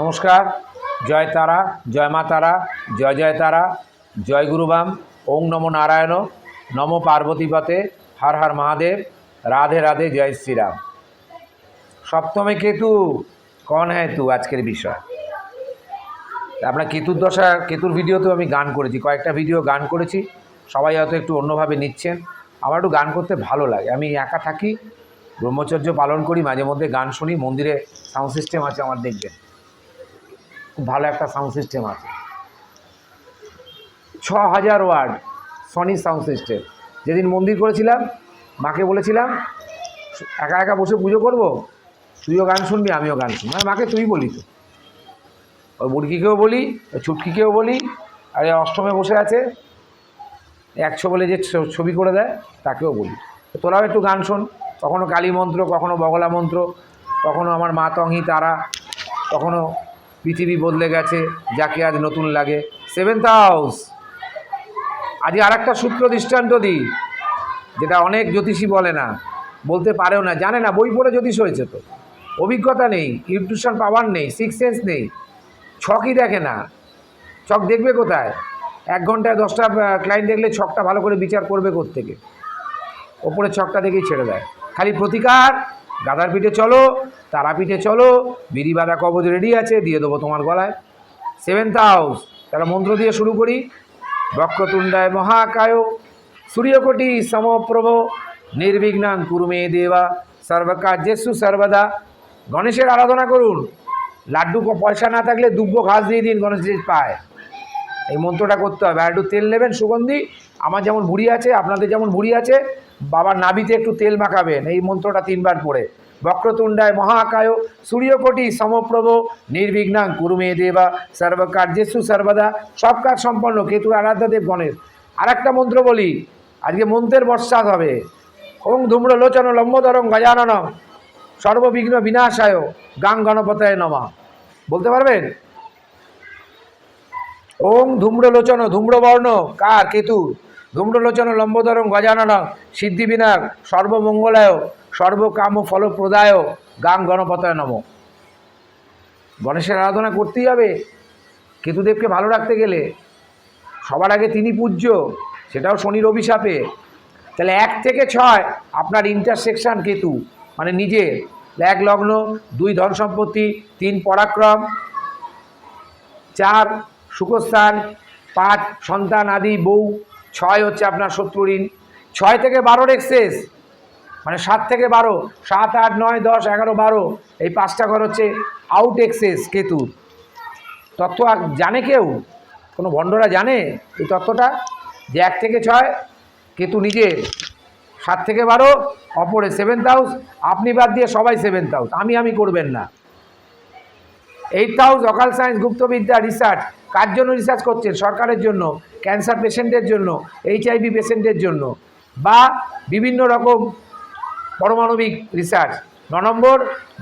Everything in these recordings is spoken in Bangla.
নমস্কার, জয় তারা, জয় মা তারা, জয় জয় তারা, জয় গুরুবাম ওং নমো নারায়ণ, নম পার্বতীপতে, হর হর মহাদেব, রাধে রাধে জয় শ্রীরাম। সপ্তমে কেতু, কন হ্যাঁ তু আজকের বিষয়? আপনার কেতুর দশা, কেতুর ভিডিওতেও আমি গান করেছি, কয়েকটা ভিডিও গান করেছি, সবাই হয়তো একটু অন্যভাবে নিচ্ছেন, আমার একটু গান করতে ভালো লাগে, আমি একা থাকি, ব্রহ্মচর্য পালন করি, মাঝে মধ্যে গান শুনি, মন্দিরে সাউন্ড সিস্টেম আছে, আমার দেখবেন। খুব ভালো একটা সাউন্ড সিস্টেম আছে। ছ হাজার ওয়ার্ড সনি সাউন্ড সিস্টেম যেদিন মন্দির করেছিলাম, মাকে বলেছিলাম, একা একা বসে পুজো করব? তুইও গান শুনবি, আমিও গান শুনবি। মানে মাকে তুই বলি তো। ওই বুড়কিকেও বলি, ওই ছুটকিকেও বলি। আর এই অষ্টমে বসে আছে, একশো বলে যে ছবি করে দেয়, তাকেও বলি। তোরাও একটু গান শোন। কখনো কালী মন্ত্র, কখনো বগলা মন্ত্র, কখনো আমার মা, তংহি, তারা, কখনো পৃথিবী বদলে গেছে, যাকে আজ নতুন লাগে। সেভেন্থ হাউস আজ আর একটা সূত্র দৃষ্টান্ত দিই, যেটা অনেক জ্যোতিষী বলে না, বলতে পারেও না, জানে না, বই পড়ে জ্যোতিষ হয়েছে তো। অভিজ্ঞতা নেই ইনটিউশন পাওয়ার নেই সিক্স সেন্স নেই, ছকই দেখে না। ছক দেখবে কোথায়? এক ঘন্টায় দশটা ক্লায়েন্ট দেখলে ছকটা ভালো করে বিচার করবে থেকে ওপরে ছকটা দেখেই ছেড়ে দেয়। খালি প্রতিকার গাদার পিঠে চলো, তারাপীঠে চলো বিড়ি কবজ রেডি আছে, দিয়ে দেবো তোমার গলায়। সেভেন্থ হাউস তারা মন্ত্র দিয়ে শুরু করি। বক্রতুণ্ডায় মহাকায়, সূর্যকোটি সমপ্রভ নির্বিঘ্নাং কুরুমে দেবা সর্বকার্যেসু সর্বদা। গণেশের আরাধনা করুন। লাড্ডু পয়সা না থাকলে দুব্বো ঘাস দিয়ে দিন গণেশের পায়। এই মন্ত্রটা করতে হবে। আর একটু তেল নেবেন, সুগন্ধি। আমার যেমন ভুড়ি আছে, আপনাদের যেমন ভুড়ি আছে বাবার নাভিতে একটু তেল মাখাবেন, এই মন্ত্রটা তিনবার পড়ে। বক্রতুণ্ডায় মহাকায় সূর্যকোটি সমপ্রভ নির্বিঘ্নাং কুরুমে দেবা সর্বকার্যেসু সর্বদা, সব কাজ সম্পন্ন কেতু আরাধ্যাদেব গণেশ। আর একটা মন্ত্র বলি, আজকে মন্ত্রের বর্ষাত হবে। ওং ধূম্র লোচন লম্বোদরং গজাননম, সর্ববিঘ্ন বিনাশায় গাং গণপতায় নমা। বলতে পারবেন? ওং ধূম্রলোচন ধূম্রবর্ণ, কার? কেতু ধূম্রলোচন লম্বোদরং গজানন সিদ্ধি বিনাক সর্বমঙ্গলায়, সর্বকাম ফলপ্রদায়, গাং গণপতায় নম। গণেশের আরাধনা করতেই হবে। কেতুদেবকে ভালো রাখতে গেলে সবার আগে তিনি পূজ্য, সেটাও শনির অভিশাপে। তাহলে এক থেকে ছয় আপনার ইন্টারসেকশন কেতু মানে নিজের। এক লগ্ন, দুই ধন সম্পত্তি, তিন পরাক্রম, চার সুখস্থান, পাঁচ সন্তান, আদি, বউ ছয় হচ্ছে আপনার শত্রু ঋণ ছয় থেকে বারোর এক্সেস মানে সাত থেকে বারো, সাত, আট, নয়, দশ, এগারো, বারো, এই পাঁচটা ঘর হচ্ছে আউট এক্সেস কেতুর তত্ত্ব জানে কেউ? কোনো ভণ্ডরা জানে এই তত্ত্বটা? যে এক থেকে ছয়, কেতু নিজে সাত থেকে বারো, অপরে সেভেন্থ হাউস আপনি বাদ দিয়ে সবাই সেভেন্থ হাউস আমি আমি করবেন না। এইট হাউস অকাল সায়েন্স গুপ্তবিদ্যা রিসার্চ কার জন্য রিসার্চ করছেন? সরকারের জন্য ক্যান্সার পেশেন্টের জন্য এইচআইভি পেশেন্টের জন্য, বা বিভিন্ন রকম পারমাণবিক রিসার্চ ন নম্বর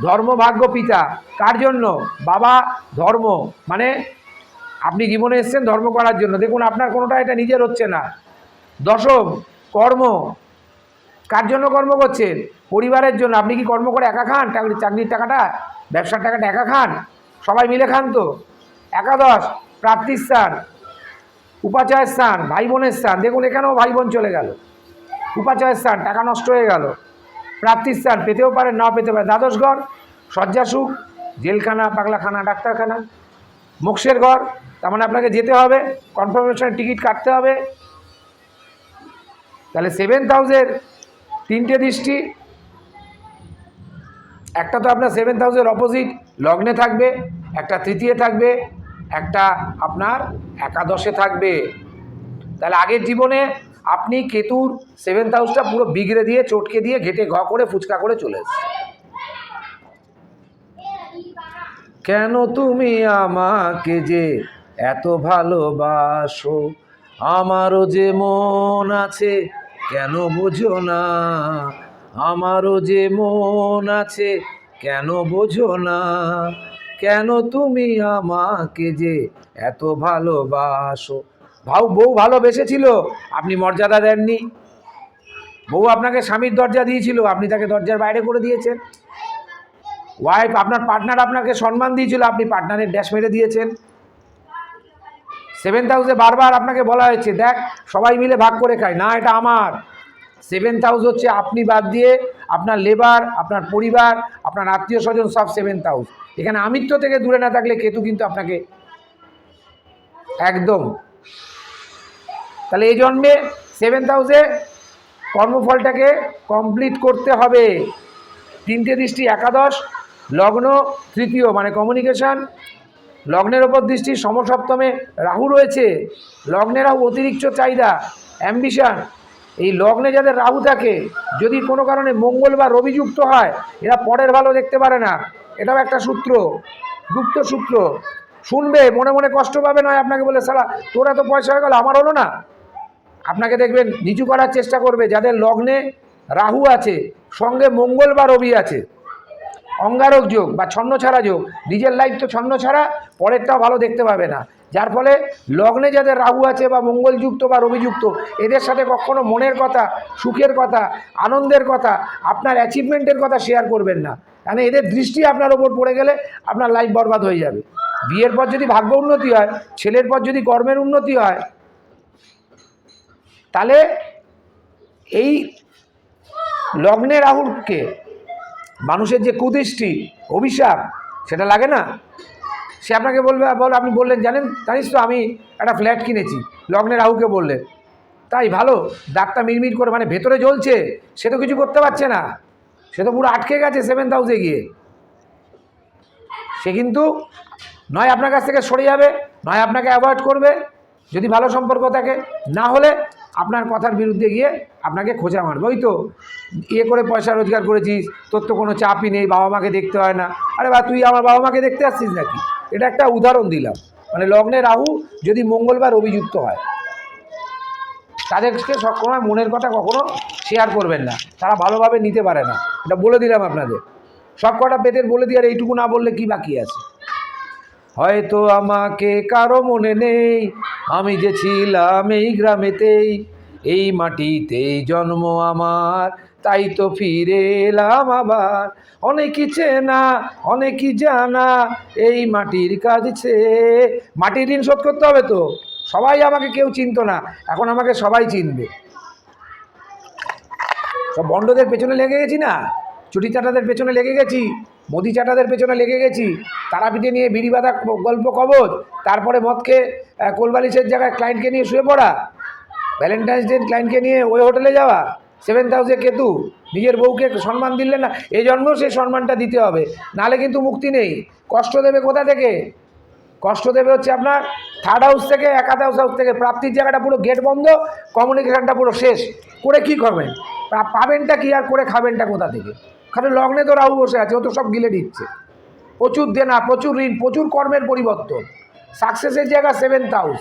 ধর্মভাগ্য পিতা, কার জন্য? বাবা ধর্ম মানে আপনি জীবনে এসেছেন ধর্ম করার জন্য। দেখুন, আপনার কোনোটা এটা নিজের হচ্ছে না। দশম, কর্ম। কার জন্য কর্ম করছেন? পরিবারের জন্য। আপনি কি কর্ম করে একা খান? চাকরি চাকরির টাকাটা? ব্যবসার টাকাটা একা খান? সবাই মিলে খান তো? একাদশ, প্রাপ্তির স্থান, উপাচায়ের স্থান ভাই বোনের স্থান। দেখুন, এখানেও ভাই বোন চলে গেল। উপাচায়ের স্থান, টাকা নষ্ট হয়ে গেল। প্রাপ্তির স্থান, পেতেও পারেন না পেতে পারেন। দ্বাদশ ঘর শয্যাসুখ জেলখানা, পাগলাখানা, ডাক্তারখানা। মোক্ষের ঘর, তার মানে আপনাকে যেতে হবে কনফার্মেশনের টিকিট কাটতে হবে। তাহলে সেভেন হাউসের তিনটে দৃষ্টি একটা তো আপনার সেভেন্থ হাউসের অপোজিট লগ্নে থাকবে, একটা তৃতীয় থাকবে, একটা আপনার একাদশে থাকবে। তাহলে আগের জীবনে আপনি কেতুর সেভেন্থ হাউসটা পুরো বিগড়ে দিয়ে, চটকে দিয়ে, ঘেটে ঘ করে, ফুচকা করে চলে এসেছে কেন তুমি আমাকে যে এত ভালোবাসো? আমারও যে মন আছে, কেন বোঝো না? আমারও যে মন আছে, কেন বোঝো না? কেন তুমি আমাকে যে এত ভালোবাসো? ভাউ, বউ ভালোবেসেছিল, আপনি মর্যাদা দেননি। বউ আপনাকে স্বামীর দরজা দিয়েছিল, আপনি তাকে দরজার বাইরে করে দিয়েছেন। ওয়াইফ আপনার পার্টনার আপনাকে সম্মান দিয়েছিল, আপনি পার্টনারের ড্যাশ মেরে দিয়েছেন। সেভেন হাউসে বারবার আপনাকে বলা হয়েছে, দেখ, সবাই মিলে ভাগ করে খায়, না, এটা আমার। সেভেন্থ হাউস হচ্ছে আপনি বাদ দিয়ে আপনার লেবার আপনার পরিবার, আপনার আত্মীয় স্বজন সব সেভেন্থ হাউস এখানে আমিত্ব থেকে দূরে না থাকলে কেতু কিন্তু আপনাকে একদম। তাহলে এই জন্মে সেভেন্থ হাউসে কর্মফলটাকে কমপ্লিট করতে হবে। তিনটে দৃষ্টি একাদশ, লগ্ন তৃতীয় মানে কমিউনিকেশন লগ্নের ওপর দৃষ্টি সমসপ্তমে রাহু রয়েছে। লগ্নে রাহু অতিরিক্ত চাহিদা অ্যাম্বিশন এই লগ্নে যাদের রাহু থাকে যদি কোনো কারণে মঙ্গল বা রবি যুক্ত হয়, এরা পরের ভালো দেখতে পারে না। এটাও একটা সূত্র, গুপ্ত সূত্র। শুনবে, মনে মনে কষ্ট পাবে, নয় আপনাকে বলে সালা তোরা তো পয়সা হয়ে গেল, আমার হলো না। আপনাকে দেখবেন, নিচু করার চেষ্টা করবে, যাদের লগ্নে রাহু আছে, সঙ্গে মঙ্গল বা রবি আছে। অঙ্গারক যোগ বা ছন্ন ছাড়া যোগ, নিজের লাইফ তো ছন্ন ছাড়া পরেরটাও ভালো দেখতে পাবে না। যার ফলে লগ্নে যাদের রাহু আছে বা মঙ্গলযুক্ত বা রবিযুক্ত, এদের সাথে কখনো মনের কথা, সুখের কথা, আনন্দের কথা, আপনার অ্যাচিভমেন্টের কথা শেয়ার করবেন না। কারণ এদের দৃষ্টি আপনার ওপর পড়ে গেলে আপনার লাইফ বরবাদ হয়ে যাবে। বিয়ের পর যদি ভাগ্য উন্নতি হয়, ছেলের পর যদি কর্মের উন্নতি হয়, তাহলে এই লগ্নে রাহুলকে মানুষের যে কুদৃষ্টি, অভিশাপ, সেটা লাগে না? সে আপনাকে বলবে, বল, আপনি বললেন, জানেন, জানিস তো আমি একটা ফ্ল্যাট কিনেছি লগ্নে রাহুকে বললেন তাই ভালো দাগটা মিরমির করে মানে ভেতরে জ্বলছে, সে তো কিছু করতে পারছে না। সে তো পুরো আটকে গেছে সেভেন্থ হাউসে গিয়ে। সে কিন্তু নয় আপনার কাছ থেকে সরে যাবে, নয় আপনাকে অ্যাভয়েড করবে, যদি ভালো সম্পর্ক থাকে। না হলে আপনার কথার বিরুদ্ধে গিয়ে আপনাকে খোঁজা মারবে। ওই তো ইয়ে করে পয়সা রোজগার করেছিস, তোর তো কোনো চাপই নেই, বাবা মাকে দেখতে হয় না। আরে বা, তুই আমার বাবা মাকে দেখতে আসছিস নাকি? এটা একটা উদাহরণ দিলাম। মানে লগ্নে রাহু যদি মঙ্গলবার অভিযুক্ত হয়, তাদেরকে সবসময় মনের কথা কখনো শেয়ার করবেন না। তারা ভালোভাবে নিতে পারে না। এটা বলে দিলাম আপনাদের। সব কটা পেতের বলে দিয়ে আর এইটুকু না বললে কি বাকি আছে? হয়তো আমাকে কারও মনে নেই আমি যে ছিলাম এই গ্রামেতেই, এই মাটিতেই জন্ম আমার। তাই তো ফিরে এলাম আবার। অনেকই চেনা, অনেকই জানা, এই মাটির কাজ ছে। মাটির ঋণ শোধ করতে হবে তো। সবাই আমাকে কেউ চিনতো না। এখন আমাকে সবাই চিনবে। সব বন্ডদের পেছনে লেগে গেছি না? চুটি চাটাদের পেছনে লেগে গেছি? মোদি চাটাদের পেছনে লেগে গেছি, তারাপীঠে নিয়ে বিড়ি বাঁধা গল্প কবচ, তারপরে মদ খেয়ে কোলবালিশের জায়গায় ক্লায়েন্টকে নিয়ে শুয়ে পড়া ভ্যালেন্টাইন্স ডে ক্লায়েন্টকে নিয়ে ওই হোটেলে যাওয়া সেভেন্থ হাউসে কেতু, নিজের বউকে সম্মান দিলে না, এই জন্মেও সেই সম্মানটা দিতে হবে, নালে কিন্তু মুক্তি নেই, কষ্ট দেবে কোথা থেকে? কষ্ট দেবে হচ্ছে আপনার থার্ড হাউস থেকে একাদ হাউস হাউস থেকে, প্রাপ্তির জায়গাটা পুরো গেট বন্ধ কমিউনিকেশনটা পুরো শেষ, করে কি করবেন? পাবেনটা কি আর করে খাবেনটা কোথা থেকে? খালি লগ্নে তো রাহু বসে আছে, ও তো সব গিলে দিচ্ছে। প্রচুর দেনা, প্রচুর ঋণ, প্রচুর কর্মের পরিবর্তন। সাকসেসের জায়গা সেভেন্থ হাউস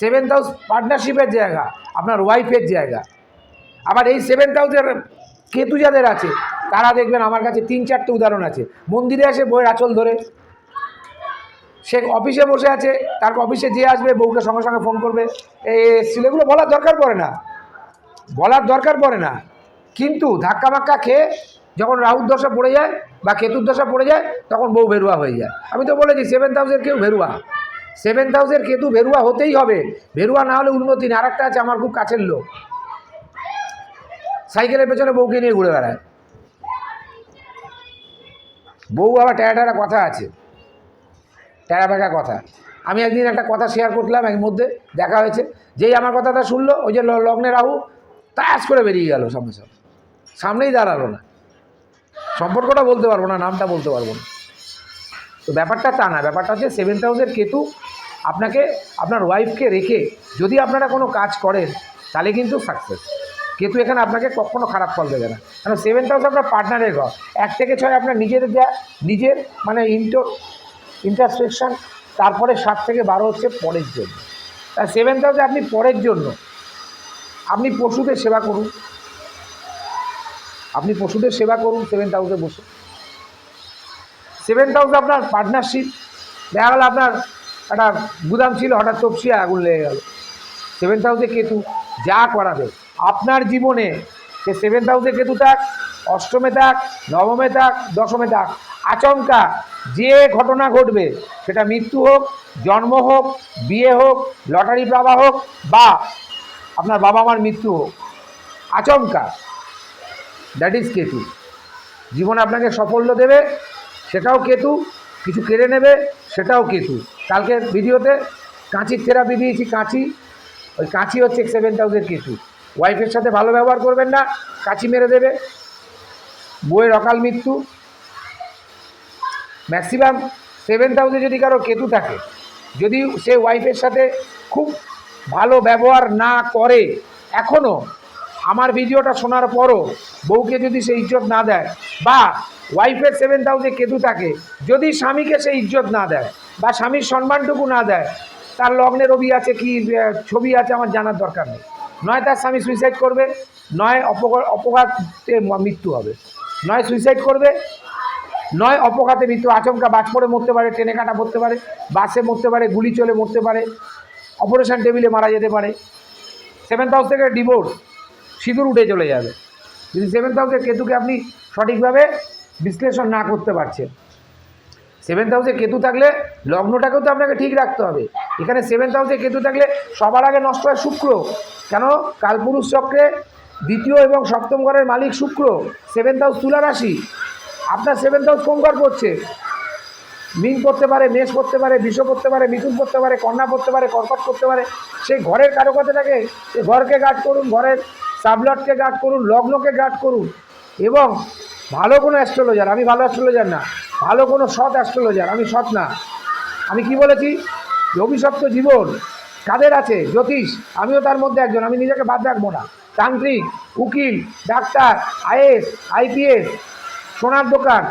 সেভেন্থ হাউস পার্টনারশিপের জায়গা, আপনার ওয়াইফের জায়গা। আবার এই সেভেন্থ হাউসের কেতু যাদের আছে, তারা দেখবেন আমার কাছে তিন চারটে উদাহরণ আছে। মন্দিরে এসে বইয়ের আঁচল ধরে। সে অফিসে বসে আছে, তার অফিসে যে আসবে, বউকে সঙ্গে সঙ্গে ফোন করবে। এই ছেলেগুলো বলার দরকার পড়ে না। বলার দরকার পড়ে না। কিন্তু ধাক্কা মাক্কা খেয়ে যখন রাহুর দশা পড়ে যায় বা কেতুর দশা পড়ে যায়, তখন বউ ভেরুয়া হয়ে যায়। আমি তো বলেছি সেভেন্থ হাউসের কেউ ভেরুয়া। সেভেন্থ হাউসের কেতু ভেরুয়া হতেই হবে। ভেরুয়া না হলে উন্নতি না আরেকটা আছে, আমার খুব কাছের লোক। সাইকেলের পেছনে বউকে নিয়ে ঘুরে বেড়ায়। বউ আবার ট্যারা ট্যারা কথা আছে। ট্যারা ব্যাকা কথা। আমি একদিন একটা কথা শেয়ার করলাম এর মধ্যে, দেখা হয়েছে। যেই আমার কথাটা শুনলো, ওই যে লগ্নে রাহু, তাস করে বেরিয়ে গেল সামনে সামনে। সামনেই দাঁড়াল না। সম্পর্কটা বলতে পারব না, নামটা বলতে পারব না। তো ব্যাপারটা তা না, ব্যাপারটা হচ্ছে সেভেন্থ হাউসের কেতু আপনাকে, আপনার ওয়াইফকে রেখে যদি আপনারা কোনো কাজ করেন, তাহলে কিন্তু সাকসেস কেতু এখানে আপনাকে কখনো খারাপ ফল দেবে না। কারণ সেভেন্থ হাউস আপনার পার্টনারের ঘর। এক থেকে ছয় আপনার নিজের যা, নিজের মানে ইন্টো ইন্টারসেকশন তারপরে সাত থেকে বারো হচ্ছে পরের জন্য। তাই সেভেন্থ হাউসে আপনি পরের জন্য, আপনি পশুদের সেবা করুন। আপনি পশুদের সেবা করুন সেভেন্থ হাউসে বসে। সেভেন্থ হাউসে আপনার পার্টনারশিপ দেখা গেল আপনার একটা গুদাম ছিল, হঠাৎ তপসিয়ে আগুন লেগে গেল। সেভেন্থ হাউসে কেতু যা করাবে আপনার জীবনে সে সেভেন্থ হাউসে কেতু থাক, অষ্টমে থাক, নবমে থাক, দশমে থাক, আচমকা যে ঘটনা ঘটবে, সেটা মৃত্যু হোক, জন্ম হোক, বিয়ে হোক, লটারি পাওয়া হোক বা আপনার বাবা মার মৃত্যু হোক, আচমকা। দ্যাট ইজ কেতু জীবন আপনাকে সাফল্য দেবে, সেটাও কেতু কিছু কেড়ে নেবে, সেটাও কেতু কালকে ভিডিওতে কাঁচির থেরাপি দিয়েছি, কাঁচি। ওই কাঁচি হচ্ছে সেভেন থাউজেন্ড কেতু ওয়াইফের সাথে ভালো ব্যবহার করবেন না, কাঁচি মেরে দেবে। বইয়ের অকাল মৃত্যু। ম্যাক্সিমাম সেভেন থাউজেন্ড যদি কারও কেতু থাকে, যদি সে ওয়াইফের সাথে খুব ভালো ব্যবহার না করে এখনও আমার ভিডিওটা শোনার পরও বউকে যদি সে ইজ্জত না দেয়, বা ওয়াইফের সেভেন থাউজেন্ড কেতু থাকে যদি স্বামীকে সে ইজ্জত না দেয়, বা স্বামীর সম্মানটুকু না দেয়, তার লগ্নের রবি আছে কি ছবি আছে আমার জানার দরকার নেই। নয় তার স্বামী সুইসাইড করবে, নয় অপঘা- অপঘাতে মৃত্যু হবে। নয় সুইসাইড করবে, নয় অপঘাতে মৃত্যু, আচমকা বাজ পড়ে মরতে পারে, ট্রেনে কাটা পড়তে পারে, বাসে মরতে পারে, গুলি চলে মরতে পারে অপারেশন টেবিলে মারা যেতে পারে। সেভেন্থ হাউস থেকে ডিভোর্স সিঁদুর উঠে চলে যাবে। যদি সেভেন্থ হাউসের কেতুকে আপনি সঠিকভাবে বিশ্লেষণ না করতে পারছেন সেভেন্থ হাউসে কেতু থাকলে লগ্নটাকেও তো আপনাকে ঠিক রাখতে হবে। এখানে সেভেন্থ হাউসে কেতু থাকলে সবার আগে নষ্ট হয় শুক্র। কেন? কালপুরুষ চক্রে দ্বিতীয় এবং সপ্তম ঘরের মালিক শুক্র সেভেন্থ হাউস তুলা রাশি। আপনার সেভেন্থ হাউস কোন ঘর পড়ছে? মিন করতে পারে, মেষ করতে পারে বিষ করতে পারে, মিথুন করতে পারে, কন্যা করতে পারে, কর্কট করতে পারে। সেই ঘরের কারও কথাটাকে ঘরকে গার্ড করুন, ঘরের সাবলটকে গার্ড করুন, লগ্নকে গার্ড করুন এবং ভালো কোনো অ্যাস্ট্রোলজার আমি ভালো অ্যাস্ট্রোলজার না, ভালো কোনো সৎ অ্যাস্ট্রোলজার আমি সৎ না। আমি কি বলেছি? যে অভিশপ্ত জীবন কাদের আছে? জ্যোতিষ, আমিও তার মধ্যে একজন, আমি নিজেকে বাদ রাখব না। তান্ত্রিক, উকিল, ডাক্তার, আইএস, আইপিএস, সোনার দোকান।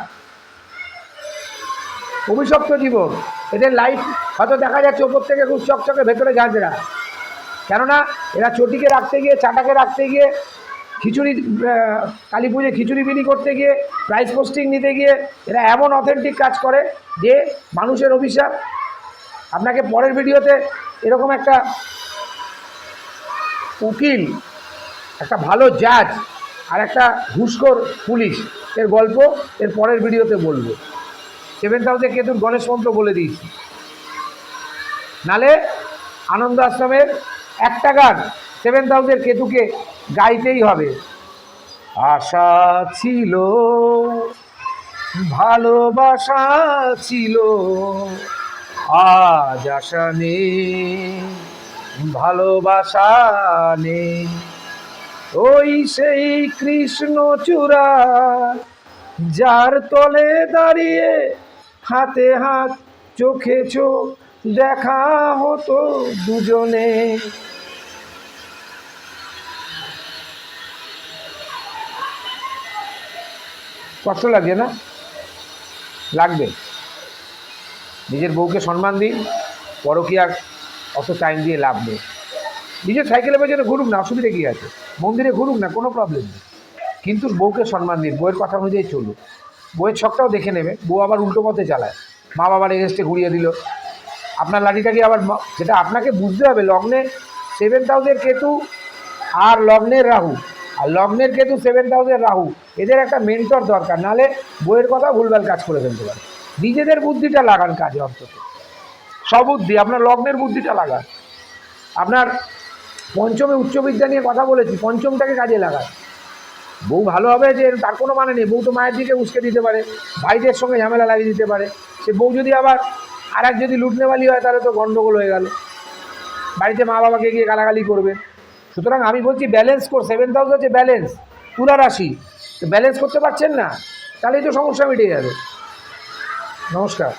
অভিশপ্ত জীবন, এদের লাইফ হয়তো দেখা যাচ্ছে ওপর থেকে খুব চকচকে, ভেতরে ঝাঁঝরা কেননা এরা চটিকে রাখতে গিয়ে, চাটাকে রাখতে গিয়ে, খিচুড়ি কালী পুজো খিচুড়ি বিলি করতে গিয়ে প্রাইস পোস্টিং নিতে গিয়ে, এরা এমন অথেন্টিক কাজ করে যে মানুষের অভিশাপ। আপনাকে পরের ভিডিওতে এরকম একটা উকিল, একটা ভালো জাজ আর একটা ঘুষখোর পুলিশ এর গল্প এর পরের ভিডিওতে বলব। সেভেন্থ হাউসে কেতুর গণেশ মন্ত্র বলে দিয়েছি। নালে আনন্দ আশ্রমের একটা গান সেভেন হাউসের কেতুকে গাইতেই হবে। আশা ছিল, ভালোবাসা ছিল, আজ আশা নেই, ভালোবাসা নেই। ওই সেই কৃষ্ণ চূড়া, যার তলে দাঁড়িয়ে হাতে হাত, চোখে চোখ দেখা হতো দুজনে। কষ্ট লাগছে না? লাগবে। নিজের বউকে সম্মান দিন পরকীয়ার অত টাইম দিয়ে লাভ নেই। নিজের সাইকেলের পেছনে ঘুরুক না, অসুবিধা কী আছে? মন্দিরে ঘুরুক না, কোনো প্রবলেম নেই। কিন্তু বউকে সম্মান দিন, বউয়ের কথা অনুযায়ী চলুক। বউয়ের ছকটাও দেখে নেবে, বউ আবার উল্টো পথে চালায়। মা বাবার এগেস্টে ঘুরিয়ে দিল। আপনার লাঠিটাকে আবার সেটা আপনাকে বুঝতে হবে, লগ্নে সেভেন হাউসের কেতু আর লগ্নের রাহু। আর লগ্নের কেতু সেভেন হাউসের রাহু। এদের একটা মেন্টর দরকার নালে বইয়ের কথা ভুলভাল কাজ করে ফেলতে পারে। নিজেদের বুদ্ধিটা লাগান কাজে অন্তত। সবুদ্ধি আপনার লগ্নের বুদ্ধিটা লাগান। আপনার পঞ্চমে উচ্চবিদ্যা নিয়ে কথা বলেছি, পঞ্চমটাকে কাজে লাগান। বউ ভালো হবে যে, তার কোনো মানে নেই। বউ তো মায়ের দিকে উস্কে দিতে পারে, ভাইদের সঙ্গে ঝামেলা লাগিয়ে দিতে পারে। সে বউ যদি আবার আর এক যদি লুটনে লুটনেওয়ালি হয়, তাহলে তো গণ্ডগোল হয়ে গেল। বাড়িতে মা বাবাকে গিয়ে গালাগালি করবে। সুতরাং আমি বলছি ব্যালেন্স কর। সেভেন থাউজেন্ড হচ্ছে ব্যালেন্স তুলা রাশি। তো ব্যালেন্স করতে পারছেন না, তাহলেই তো সমস্যা মিটে যাবে। নমস্কার।